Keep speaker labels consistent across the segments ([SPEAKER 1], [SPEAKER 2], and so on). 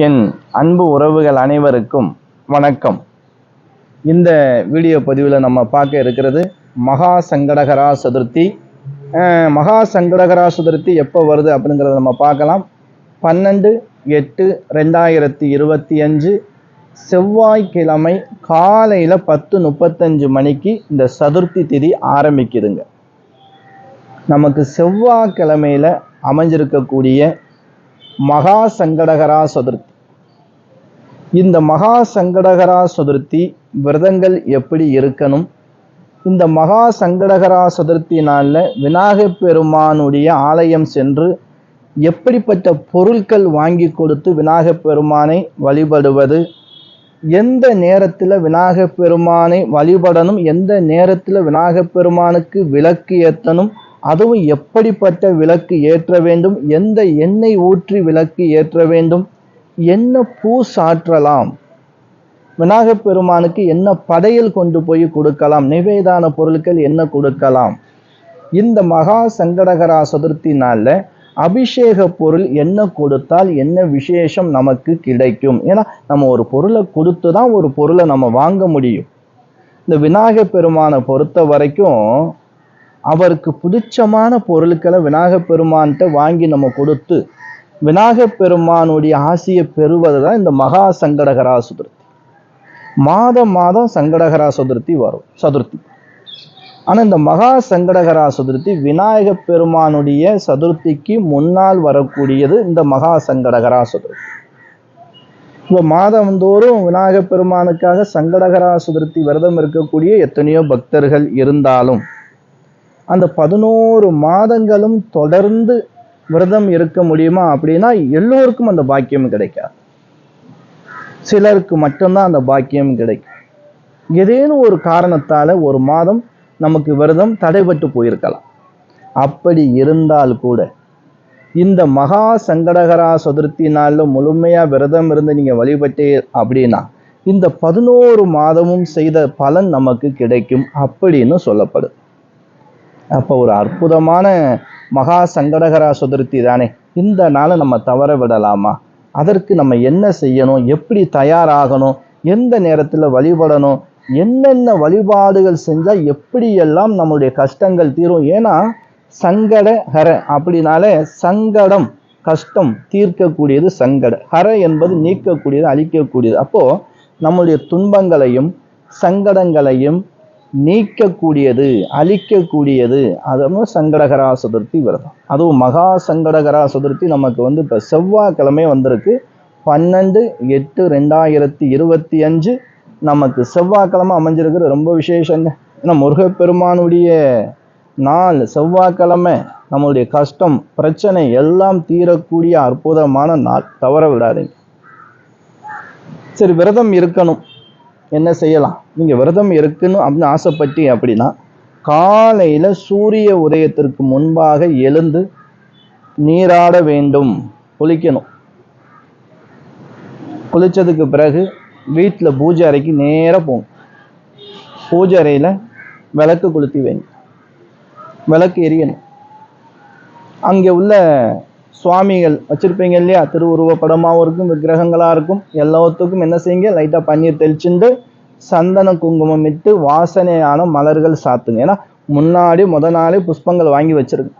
[SPEAKER 1] என் அன்பு உறவுகள் அனைவருக்கும் வணக்கம். இந்த வீடியோ பதிவில் நம்ம பார்க்க இருக்கிறது மகா சங்கடகரா சதுர்த்தி. மகா சங்கடகரா சதுர்த்தி எப்போ வருது அப்படிங்கிறத நம்ம பார்க்கலாம். பன்னெண்டு எட்டு ரெண்டாயிரத்தி இருபத்தி அஞ்சு செவ்வாய்க்கிழமை காலையில் பத்து முப்பத்தஞ்சு மணிக்கு இந்த சதுர்த்தி திதி ஆரம்பிக்குதுங்க. நமக்கு செவ்வாய்க்கிழமையில் அமைஞ்சிருக்கக்கூடிய மகா சங்கடகரா சதுர்த்தி. இந்த மகா சங்கடகரா சதுர்த்தி விரதங்கள் எப்படி இருக்கணும்? இந்த மகா சங்கடகரா சதுர்த்தி நாளில் விநாயகப் பெருமானுடைய ஆலயம் சென்று எப்படிப்பட்ட பொருட்கள் வாங்கி கொடுத்து விநாயகப் பெருமானை வழிபடுவது? எந்த நேரத்தில் விநாயகப் பெருமானை வழிபடணும்? எந்த நேரத்தில் விநாயகப் பெருமானுக்கு விளக்கு ஏற்றணும் அதுவும் எப்படிப்பட்ட விளக்கு ஏற்ற வேண்டும்? எந்த எண்ணெய் ஊற்றி விளக்கு ஏற்ற வேண்டும்? என்ன பூ சாற்றலாம்? விநாயகப் பெருமானுக்கு என்ன படையல் கொண்டு போய் கொடுக்கலாம்? நிவேதான பொருட்கள் என்ன கொடுக்கலாம்? இந்த மகா சங்கடகரா சதுர்த்தி நாளில் அபிஷேக பொருள் என்ன கொடுத்தால் என்ன விசேஷம் நமக்கு கிடைக்கும்? ஏன்னா நம்ம ஒரு பொருளை கொடுத்து தான் ஒரு பொருளை நம்ம வாங்க முடியும். இந்த விநாயகப் பெருமானை பொறுத்த வரைக்கும் அவருக்கு பிடிச்சமான பொருட்களை விநாயகப் பெருமான்கிட்ட வாங்கி நம்ம கொடுத்து விநாயகப் பெருமானுடைய ஆசையை பெறுவது தான் இந்த மகா சங்கடகரா சதுர்த்தி. மாதம் மாதம் சங்கடகரா சதுர்த்தி வரும் சதுர்த்தி. ஆனால் இந்த மகா சங்கடகரா சதுர்த்தி விநாயக பெருமானுடைய சதுர்த்திக்கு முன்னால் வரக்கூடியது இந்த மகா சங்கடகரா சதுர்த்தி. இப்போ மாதந்தோறும் விநாயக பெருமானுக்காக சங்கடகரா சதுர்த்தி விரதம் இருக்கக்கூடிய எத்தனையோ பக்தர்கள் இருந்தாலும் அந்த பதினோரு மாதங்களும் தொடர்ந்து விரதம் இருக்க முடியுமா அப்படின்னா எல்லோருக்கும் அந்த பாக்கியம் கிடைக்காது. சிலருக்கு மட்டும்தான் அந்த பாக்கியம் கிடைக்கும். ஏதேனும் ஒரு காரணத்தால ஒரு மாதம் நமக்கு விரதம் தடைபட்டு போயிருக்கலாம். அப்படி இருந்தால் கூட இந்த மகா சங்கடகரா சதுர்த்தி நாளில் முழுமையாக விரதம் இருந்து நீங்கள் வழிபட்டே அப்படின்னா இந்த பதினோரு மாதமும் செய்த பலன் நமக்கு கிடைக்கும் அப்படின்னு சொல்லப்படுது அப்போ ஒரு அற்புதமான மகா சங்கடகரா சதுர்த்தி தானே. இந்த நாளை நம்ம தவற விடலாமா? அதற்கு நம்ம என்ன செய்யணும்? எப்படி தயாராகணும்? எந்த நேரத்தில் வழிபடணும்? என்னென்ன வழிபாடுகள் செஞ்சால் எப்படியெல்லாம் நம்மளுடைய கஷ்டங்கள் தீரும்? ஏன்னா சங்கட ஹர அப்படின்னாலே சங்கடம் கஷ்டம் தீர்க்கக்கூடியது சங்கட. ஹர என்பது நீக்கக்கூடியது அழிக்கக்கூடியது. அப்போது நம்மளுடைய துன்பங்களையும் சங்கடங்களையும் நீக்கக்கூடியது அழிக்கக்கூடியது அதுவும் சங்கடகரா சதுர்த்தி விரதம். அதுவும் மகா சங்கடகரா சதுர்த்தி நமக்கு வந்து இப்போ செவ்வாய்க்கிழமை வந்திருக்கு. பன்னெண்டு எட்டு ரெண்டாயிரத்தி இருபத்தி அஞ்சு நமக்கு செவ்வாய்க்கிழமை அமைஞ்சிருக்கிற ரொம்ப விசேஷங்க. ஏன்னா முருகப்பெருமானுடைய நாள் செவ்வாய்க்கிழமை நம்மளுடைய கஷ்டம் பிரச்சனை எல்லாம் தீரக்கூடிய அற்புதமான நாள். தவற விடாதீங்க. சரி விரதம் இருக்கணும். என்ன செய்யலாம்? நீங்கள் விரதம் இருக்கணும் அப்படின்னு ஆசைப்பட்டி அப்படின்னா காலையில் சூரிய உதயத்திற்கு முன்பாக எழுந்து நீராட வேண்டும். குளிக்கணும். குளிச்சதுக்கு பிறகு வீட்டில் பூஜை அறைக்கு நேராக போகும் பூஜை அறையில் விளக்கு கொளுத்தி வைங்க. விளக்கு எரியணும். அங்கே உள்ள சுவாமிகள் வச்சுருப்பீங்க இல்லையா? திருவுருவ படமாகவும் இருக்கும் விக்கிரகங்களாக இருக்கும். எல்லாத்துக்கும் என்ன செய்யுங்க? லைட்டாக பன்னீர் தெளிச்சுண்டு சந்தன குங்குமம் இட்டு வாசனையான மலர்கள் சாத்துங்க. ஏன்னா முன்னாடி முத நாளே புஷ்பங்கள் வாங்கி வச்சிருங்க.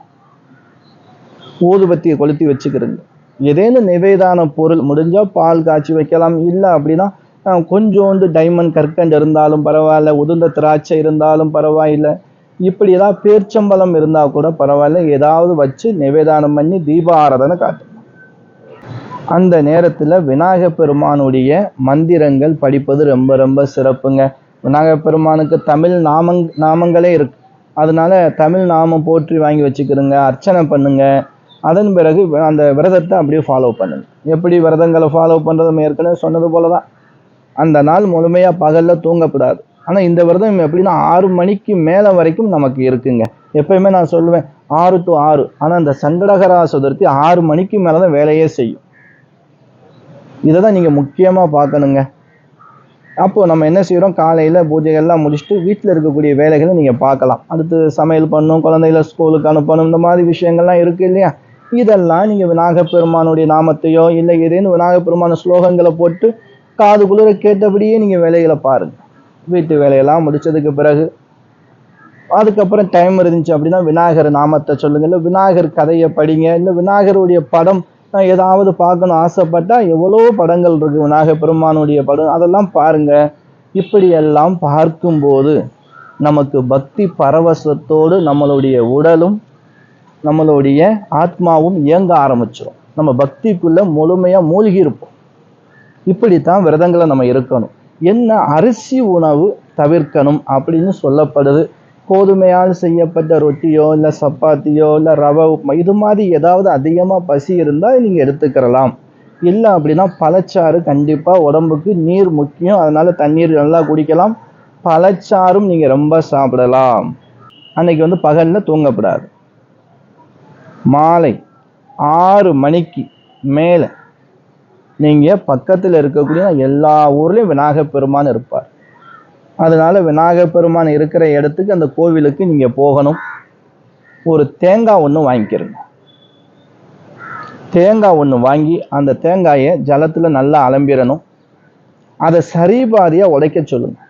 [SPEAKER 1] ஊதுபத்தியை கொளுத்தி வச்சுக்கிறங்க ஏதேனும் நிவேதான பொருள் முடிஞ்சால் பால் காய்ச்சி வைக்கலாம். இல்லை அப்படின்னா கொஞ்சோண்டு டைமண்ட் கற்கண்டு இருந்தாலும் பரவாயில்ல. உதிர்ந்த திராட்சை இருந்தாலும் பரவாயில்லை. இப்படி ஏதாவது பேர்ச்சம்பழம் இருந்தால் கூட பரவாயில்ல. ஏதாவது வச்சு நிவேதானம் பண்ணி தீபாராதனை காட்டணும் அந்த நேரத்தில் விநாயக பெருமானுடைய மந்திரங்கள் படிப்பது ரொம்ப ரொம்ப சிறப்புங்க. விநாயக பெருமானுக்கு தமிழ் நாமங் நாமங்களே இருக்கு. அதனால தமிழ் நாமம் போற்றி வாங்கி வச்சுக்கிறோங்க அர்ச்சனை பண்ணுங்க. அதன் பிறகு அந்த விரதத்தை அப்படியே ஃபாலோ பண்ணுங்க. எப்படி விரதங்களை ஃபாலோ பண்ணுறது ஏற்கனவே சொன்னது போல தான் அந்த நாள் முழுமையாக பகலில் தூங்கக்கூடாது. ஆனால் இந்த விரதம் எப்படின்னா ஆறு மணிக்கு மேலே வரைக்கும் நமக்கு இருக்குங்க. எப்பயுமே நான் சொல்லுவேன் ஆறு டு ஆறு. ஆனால் இந்த சங்கடகரா சதுர்த்தி ஆறு மணிக்கு மேலே தான் வேலையே செய்யும். இதை தான் நீங்கள் முக்கியமாக பார்க்கணுங்க. அப்போது நம்ம என்ன செய்கிறோம் காலையில் பூஜைகள்லாம் முடிச்சுட்டு வீட்டில் இருக்கக்கூடிய வேலைகளை நீங்கள் பார்க்கலாம். அடுத்து சமையல் பண்ணணும் குழந்தைகள ஸ்கூலுக்கு அனுப்பணும் இந்த மாதிரி விஷயங்கள்லாம் இருக்குது இல்லையா? இதெல்லாம் நீங்கள் விநாயகப் பெருமானுடைய நாமத்தையோ இல்லை ஏதேனும் விநாயகப் பெருமான ஸ்லோகங்களை போட்டு காது குளிர கேட்டபடியே நீங்கள் வேலைகளை பாருங்கள் வீட்டு வேலையெல்லாம் முடிச்சதுக்கு பிறகு அதுக்கப்புறம் டைம் இருந்துச்சு அப்படின்னா விநாயகர் நாமத்தை சொல்லுங்கள் இல்லை விநாயகர் கதையை படிங்க. இல்லை விநாயகருடைய படம் நான் ஏதாவது பார்க்கணும் ஆசைப்பட்டா எவ்வளோ படங்கள் இருக்குது விநாயகர் பெருமானுடைய படம் அதெல்லாம் பாருங்க. இப்படியெல்லாம் பார்க்கும்போது நமக்கு பக்தி பரவசத்தோடு நம்மளுடைய உடலும் நம்மளுடைய ஆத்மாவும் இயங்க ஆரம்பிச்சிடும் நம்ம பக்திக்குள்ளே முழுமையாக மூழ்கி இருப்போம். இப்படித்தான் விரதங்களை நம்ம இருக்கணும். என்ன அரிசி உணவு தவிர்க்கணும் அப்படின்னு சொல்லப்படுது. கோதுமையால் செய்யப்பட்ட ரொட்டியோ இல்லை சப்பாத்தியோ இல்லை ரவை உப்புமா இது மாதிரி ஏதாவது அதிகமாக பசி இருந்தால் நீங்கள் எடுத்துக்கிறலாம். இல்லை அப்படின்னா பழச்சாறு கண்டிப்பாக உடம்புக்கு நீர் முக்கியம். அதனால் தண்ணீர் நல்லா குடிக்கலாம். பழச்சாறும் நீங்கள் ரொம்ப சாப்பிடலாம். அன்னைக்கு வந்து பகலில் தூங்கப்படாது. மாலை ஆறு மணிக்கு மேலே நீங்கள் பக்கத்தில் இருக்கக்கூடிய எல்லா ஊர்லேயும் விநாயகப் பெருமான் இருப்பார். அதனால் விநாயகப் பெருமான் இருக்கிற இடத்துக்கு அந்த கோவிலுக்கு நீங்கள் போகணும். ஒரு தேங்காய் ஒன்று வாங்கிக்கிறங்க. தேங்காய் ஒன்று வாங்கி அந்த தேங்காயை ஜலத்தில் நல்லா அலம்பிடணும். அதை சரிபாதியாக உடைக்க சொல்லுங்கள்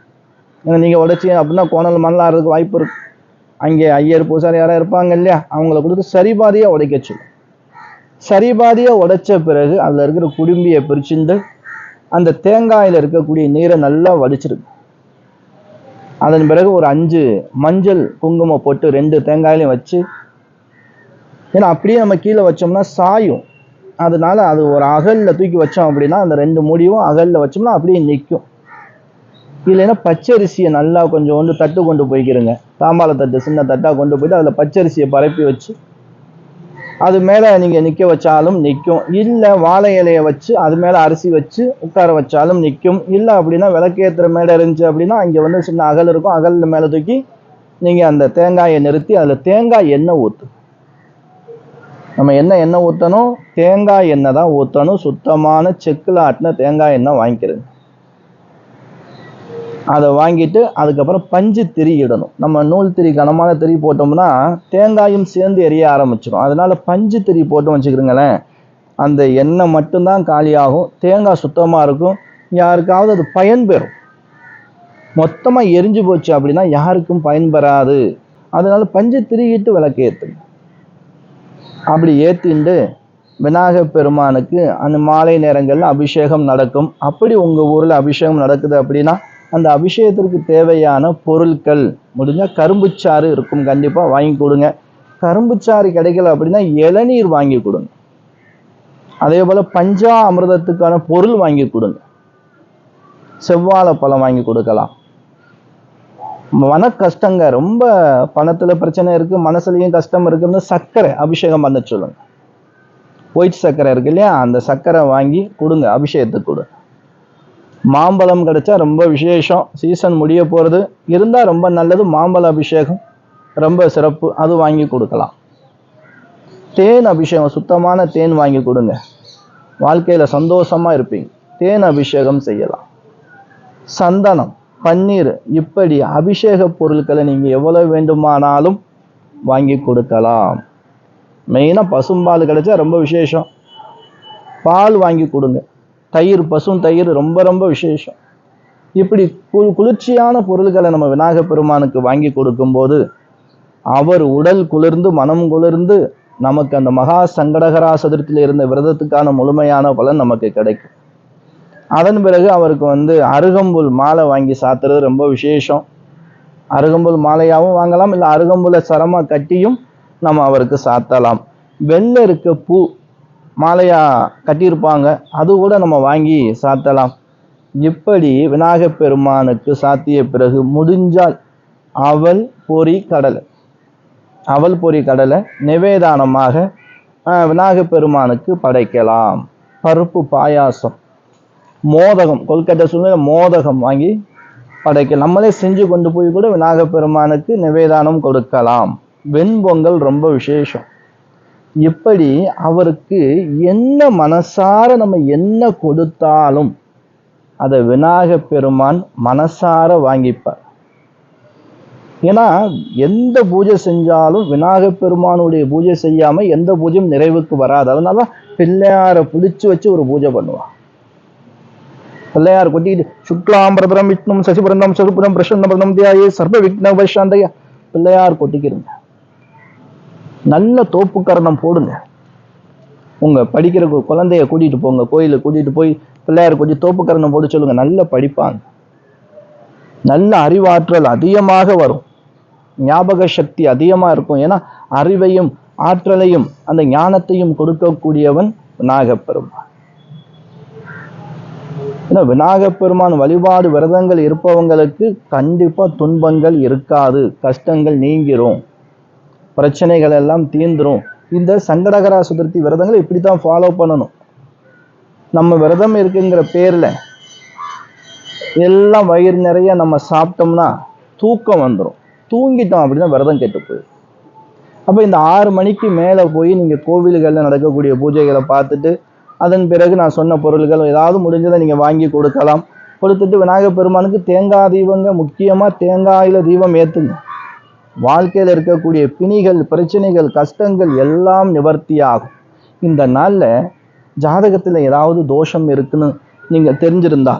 [SPEAKER 1] ஏன்னா நீங்கள் உடைச்சி அப்படின்னா கோணல் மணலாறதுக்கு வாய்ப்பு இருக்கு. அங்கே ஐயர் பூசாரி யாராவது இருப்பாங்க இல்லையா? அவங்கள கொடுத்து சரிபாதியாக உடைக்க சொல்லுங்கள் சரிபாதியாக உடைச்ச பிறகு அதில் இருக்கிற குடும்பியை பிரிச்சுண்டு அந்த தேங்காயில் இருக்கக்கூடிய நீரை நல்லா வடிச்சிருக்கு. அதன் பிறகு ஒரு அஞ்சு மஞ்சள் குங்குமம் போட்டு ரெண்டு தேங்காயிலையும் வச்சு ஏன்னா அப்படியே நம்ம கீழே வச்சோம்னா சாயும். அதனால அது ஒரு அகலில் தூக்கி வச்சோம் அப்படின்னா அந்த ரெண்டு முடிவும் அகலில் வச்சோம்னா அப்படியே நிற்கும் இல்லைன்னா பச்சரிசியை நல்லா கொஞ்சம் கொண்டு தட்டு கொண்டு போய்க்கிறங்க. தாம்பாள தட்டு சின்ன தட்டாக கொண்டு போயிட்டு அதில் பச்சரிசியை பரப்பி வச்சு அது மேலே நீங்கள் நிற்க வச்சாலும் நிற்கும் இல்லை வாழை இலையை வச்சு அது மேலே அரிசி வச்சு உட்கார வச்சாலும் நிற்கும் இல்லை அப்படின்னா விளக்கேற்றுற மேடை இருந்துச்சு அப்படின்னா இங்கே வந்து சின்ன அகல் இருக்கும். அகலில் மேலே தூக்கி நீங்கள் அந்த தேங்காயை நிறுத்தி அதில் தேங்காய் எண்ணெய் ஊற்று நம்ம என்ன எண்ணெய் ஊற்றணும் தேங்காய் எண்ணெய் தான் ஊற்றணும் சுத்தமான செக்கில் ஆட்டின தேங்காய் எண்ணெய் வாங்கிக்கிறது. அதை வாங்கிட்டு அதுக்கப்புறம் பஞ்சு திரி இடணும் நம்ம நூல் திரி கனமான திரி போட்டோம்னா தேங்காயும் சேர்ந்து எரிய ஆரம்பிச்சிடும் அதனால பஞ்சு திரி போட்டு வச்சுக்கிறீங்களேன் அந்த எண்ணெய் மட்டும்தான் காலியாகும். தேங்காய் சுத்தமாக இருக்கும். யாருக்காவது அது பயன்பெறும். மொத்தமாக எரிஞ்சு போச்சு அப்படின்னா யாருக்கும் பயன்பெறாது. அதனால பஞ்சு திரியிட்டு விளக்கு ஏற்றுங்க அப்படி ஏற்றிண்டு விநாயகர் பெருமானுக்கு அந்த மாலை நேரங்களில் அபிஷேகம் நடக்கும். அப்படி உங்கள் ஊரில் அபிஷேகம் நடக்குது அப்படின்னா அந்த அபிஷேகத்திற்கு தேவையான பொருட்கள். முடிஞ்சால் கரும்புச்சாறு இருக்கும். கண்டிப்பாக வாங்கி கொடுங்க. கரும்புச்சாறு கிடைக்கல அப்படின்னா இளநீர் வாங்கி கொடுங்க. அதே போல் பஞ்சா அமிர்தத்துக்கான பொருள் வாங்கி கொடுங்க. செவ்வாழை பழம் வாங்கி கொடுக்கலாம். மன கஷ்டங்க ரொம்ப பணத்தில் பிரச்சனை இருக்குது மனசுலையும் கஷ்டம் இருக்குன்னு சர்க்கரை அபிஷேகம் பண்ண சொல்லுங்க. ஒயிட் சர்க்கரை இருக்கு இல்லையா? அந்த சர்க்கரை வாங்கி கொடுங்க. அபிஷேகத்துக்கு கொடுங்க. மாம்பழம் கிடைச்சா ரொம்ப விசேஷம். சீசன் முடிய போகிறது இருந்தால் ரொம்ப நல்லது. மாம்பழ அபிஷேகம் ரொம்ப சிறப்பு. அது வாங்கி கொடுக்கலாம். தேன் அபிஷேகம். சுத்தமான தேன் வாங்கி கொடுங்க. வாழ்க்கையில் சந்தோஷமாக இருப்பீங்க. தேன் அபிஷேகம் செய்யலாம். சந்தனம் பன்னீர் இப்படி அபிஷேக பொருட்களை நீங்கள் எவ்வளவு வேண்டுமானாலும் வாங்கி கொடுக்கலாம். மெயினாக பசும்பால் கிடைச்சா ரொம்ப விசேஷம். பால் வாங்கி கொடுங்க. தயிர் பசும் தயிர் ரொம்ப ரொம்ப விசேஷம். இப்படி கு குளிர்ச்சியான பொருட்களை நம்ம விநாயகப் பெருமானுக்கு வாங்கி கொடுக்கும்போது அவர் உடல் குளிர்ந்து மனம் குளிர்ந்து நமக்கு அந்த மகா சங்கடகரா சதுர்த்தியில் இருந்த விரதத்துக்கான முழுமையான பலன் நமக்கு கிடைக்கும். அதன் பிறகு அவருக்கு வந்து அருகம்புல் மாலை வாங்கி சாத்துறது ரொம்ப விசேஷம். அருகம்புல் மாலையாகவும் வாங்கலாம் இல்லை அருகம்புலை சரமாக கட்டியும் நம்ம அவருக்கு சாத்தலாம். வெள்ளை இருக்க பூ மாலையாக கட்டியிருப்பாங்க. அது கூட நம்ம வாங்கி சாத்தலாம். இப்படி விநாயகப் பெருமானுக்கு சாத்திய பிறகு முடிஞ்சால் அவல் பொறி கடலை. அவல் பொறி கடலை நிவேதானமாக ஆஹ், விநாயகப் பெருமானுக்கு படைக்கலாம். பருப்பு பாயாசம் மோதகம் கொல்கட்டை சூழ்நிலை மோதகம் வாங்கி படைக்கலாம். நம்மளே செஞ்சு கொண்டு போய் கூட விநாயகப் பெருமானுக்கு நிவேதானம் கொடுக்கலாம். வெண்பொங்கல் ரொம்ப விசேஷம். இப்படி அவருக்கு என்ன மனசார நம்ம என்ன கொடுத்தாலும் அதை விநாயக பெருமான் மனசார வாங்கிப்பார். ஏன்னா எந்த பூஜை செஞ்சாலும் விநாயக பெருமானுடைய பூஜை செய்யாமல் எந்த பூஜையும் நிறைவுக்கு வராது. அதனால பிள்ளையாரை பிடிச்சி வச்சு ஒரு பூஜை பண்ணுவான் பிள்ளையார் கொட்டிட்டு சுக்லாம்பிரதரம் விஷ்ணும் சசிபுரந்தம் சதுபுரம் பிரசன்னபுரம் தியாயே சர்வ விக்ன வைஷாந்தையா பிள்ளையார் கொட்டிக்கிறங்க நல்ல தோப்புக்கரணம் போடுங்க. உங்கள் படிக்கிற கு- குழந்தைய கூட்டிகிட்டு போங்க கோயிலில் கூட்டிகிட்டு போய் பிள்ளையார் கொஞ்சம் தோப்புக்கரணம் போட்டு சொல்லுங்கள் நல்ல படிப்பாங்க. நல்ல அறிவாற்றல் அதிகமாக வரும். ஞாபக சக்தி அதிகமாக இருக்கும். ஏன்னா அறிவையும் ஆற்றலையும் அந்த ஞானத்தையும் கொடுக்கக்கூடியவன் விநாயகப் பெருமான் ஏன்னா விநாயகப் பெருமான் வழிபாடு விரதங்கள் இருப்பவங்களுக்கு கண்டிப்பாக துன்பங்கள் இருக்காது கஷ்டங்கள் நீங்கிரும். பிரச்சனைகள் எல்லாம் தீந்துரும் இந்த சங்கடகரா சுதர்த்தி விரதங்களை இப்படி தான் ஃபாலோ பண்ணணும். நம்ம விரதம் இருக்குங்கிற பேரில் எல்லாம் வயிறு நிறைய நம்ம சாப்பிட்டோம்னா தூக்கம் வந்துடும் தூங்கிட்டோம் அப்படின்னா விரதம் கெட்டு போயிடும். அப்போ இந்த ஆறு மணிக்கு மேலே போய் நீங்கள் கோவில்களில் நடக்கக்கூடிய பூஜைகளை பார்த்துட்டு அதன் பிறகு நான் சொன்ன பொருள்கள் ஏதாவது முடிஞ்சதை நீங்கள் வாங்கி கொடுக்கலாம். கொடுத்துட்டு விநாயகர் பெருமானுக்கு தேங்காய் தீபங்க முக்கியமாக தேங்காயில் தீபம் ஏற்றுங்க வாழ்க்கையில் இருக்கக்கூடிய பிணிகள் பிரச்சனைகள் கஷ்டங்கள் எல்லாம் நிவர்த்தியாகும். இந்த நாளில் ஜாதகத்தில் ஏதாவது தோஷம் இருக்குன்னு நீங்கள் தெரிஞ்சிருந்தா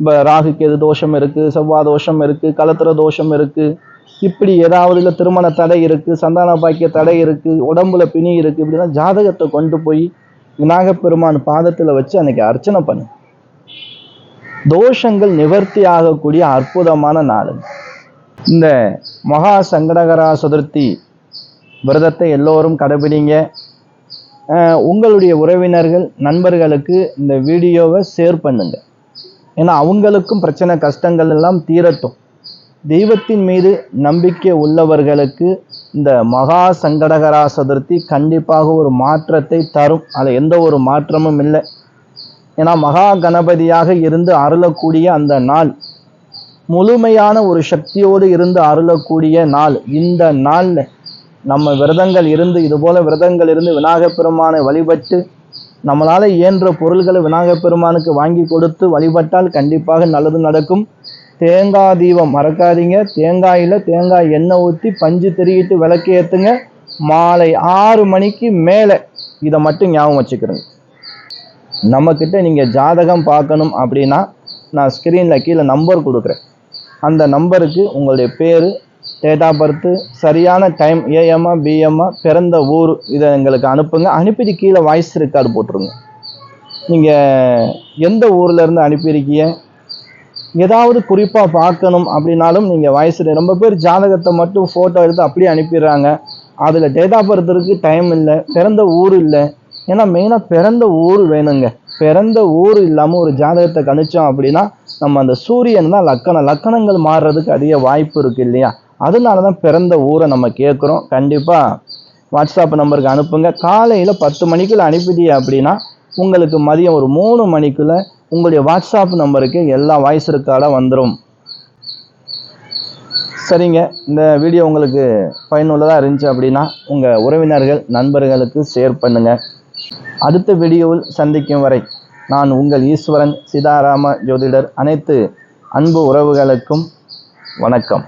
[SPEAKER 1] இப்போ ராகுக்கு எது தோஷம் இருக்குது செவ்வாய் தோஷம் இருக்குது கலத்திர தோஷம் இருக்குது இப்படி ஏதாவது இல்லை திருமண தடை இருக்குது சந்தான பாக்கிய தடை இருக்குது உடம்புல பிணி இருக்குது இப்படிலாம் ஜாதகத்தை கொண்டு போய் விநாயகப் பெருமான் பாதத்தில் வச்சு அன்னைக்கு அர்ச்சனை பண்ணு. தோஷங்கள் நிவர்த்தி ஆகக்கூடிய அற்புதமான நாள் இந்த மகா சங்கடகரா சதுர்த்தி விரதத்தை எல்லோரும் கடைபிடிங்க. உங்களுடைய உறவினர்கள் நண்பர்களுக்கு இந்த வீடியோவை ஷேர் பண்ணுங்க. ஏன்னா அவங்களுக்கும் பிரச்சனை கஷ்டங்கள் எல்லாம் தீரட்டும். தெய்வத்தின் மீது நம்பிக்கை உள்ளவர்களுக்கு இந்த மகா சங்கடகரா சதுர்த்தி கண்டிப்பாக ஒரு மாற்றத்தை தரும். அதில் எந்த ஒரு மாற்றமும் இல்லை. ஏன்னா மகா கணபதியாக இருந்து அருளக்கூடிய அந்த நாள் முழுமையான ஒரு சக்தியோடு இருந்து அருளக்கூடிய நாள். இந்த நாளில் நம்ம விரதங்கள் இருந்து இதுபோல் விரதங்கள் இருந்து விநாயகப் பெருமானை வழிபட்டு நம்மளால இயன்ற பொருள்களை விநாயகப் பெருமானுக்கு வாங்கி கொடுத்து வழிபட்டால் கண்டிப்பாக நல்லது நடக்கும். தேங்காய் தீபம் மறக்காதீங்க. தேங்காயில் தேங்காய் எண்ணெய் ஊற்றி பஞ்சு தெருகிட்டு விளக்கு ஏற்றுங்க மாலை ஆறு மணிக்கு மேலே இதை மட்டும் ஞாபகம் வச்சுக்கிறேங்க. நம்மக்கிட்ட நீங்கள் ஜாதகம் பார்க்கணும் அப்படின்னா நான் ஸ்க்ரீனில் கீழே நம்பர் கொடுக்குறேன். அந்த நம்பருக்கு உங்களுடைய பேர் டேட் ஆஃப் பர்த்து சரியான டைம் ஏஎம்மா பிஎம்மா பிறந்த ஊர் இதை எங்களுக்கு அனுப்புங்க. அனுப்பிட்டு கீழே வாய்ஸ் ரெக்கார்டு போட்டுருங்க. நீங்கள் எந்த ஊர்லேருந்து அனுப்பியிருக்கீங்க? ஏதாவது குறிப்பாக பார்க்கணும் அப்படின்னாலும் நீங்கள் வாய்ஸ் ரொம்ப பேர் ஜாதகத்தை மட்டும் ஃபோட்டோ எடுத்து அப்படியே அனுப்பிடுறாங்க. அதில் டேட் ஆஃப் பர்த் டைம் இல்லை பிறந்த ஊர் இல்லை. ஏன்னா மெயினாக பிறந்த ஊர் வேணுங்க. பிறந்த ஊர் இல்லாமல் ஒரு ஜாதகத்தை கணிச்சோம் அப்படின்னா நம்ம அந்த சூரியன் தான் லக்கணம். லக்கணங்கள் மாறுறதுக்கு அதிக வாய்ப்பு இருக்குது இல்லையா? அதனால தான் பிறந்த ஊரை நம்ம கேட்குறோம். கண்டிப்பாக வாட்ஸ்அப் நம்பருக்கு அனுப்புங்க. காலையில் பத்து மணிக்குள்ள அனுப்பிட்டீங்க அப்படின்னா உங்களுக்கு மதியம் ஒரு மூணு மணிக்குள்ள உங்களுடைய வாட்ஸ்அப் நம்பருக்கு எல்லா வாய்ஸ் ரெக்கார்டாக வந்துடும் சரிங்க. இந்த வீடியோ உங்களுக்கு பயனுள்ளதாக இருந்துச்சு அப்படின்னா உங்கள் உறவினர்கள் நண்பர்களுக்கு ஷேர் பண்ணுங்கள் அடுத்த வீடியோவில் சந்திக்கும் வரை நான் உங்கள் ஈஸ்வரன் சிதாராம ஜோதிடர் அனைத்து அன்பு உறவுகளுக்கும் வணக்கம்.